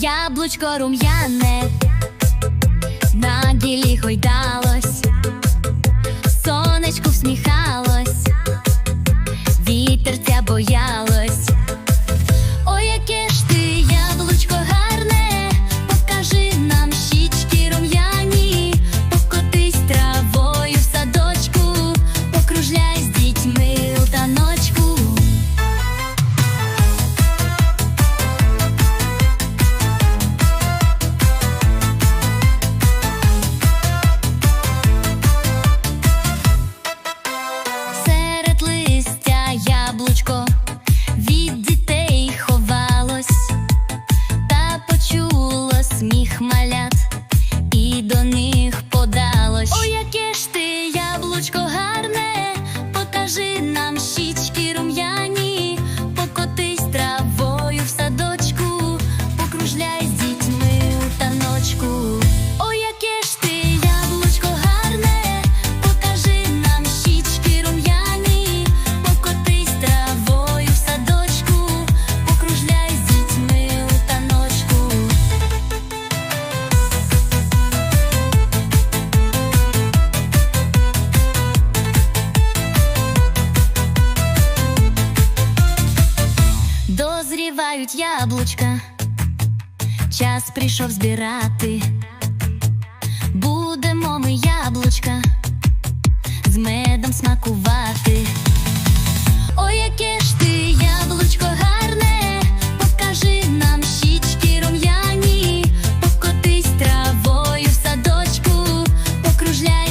яблучко рум'яне, на ділі гойдалось, сонечку всміхалось, збирають яблучка, час прийшов збирати, будемо ми яблучка, з медом смакувати. Ой, яке ж ти яблучко гарне, покажи нам щічки рум'яні, покотись травою в садочку, покружляй.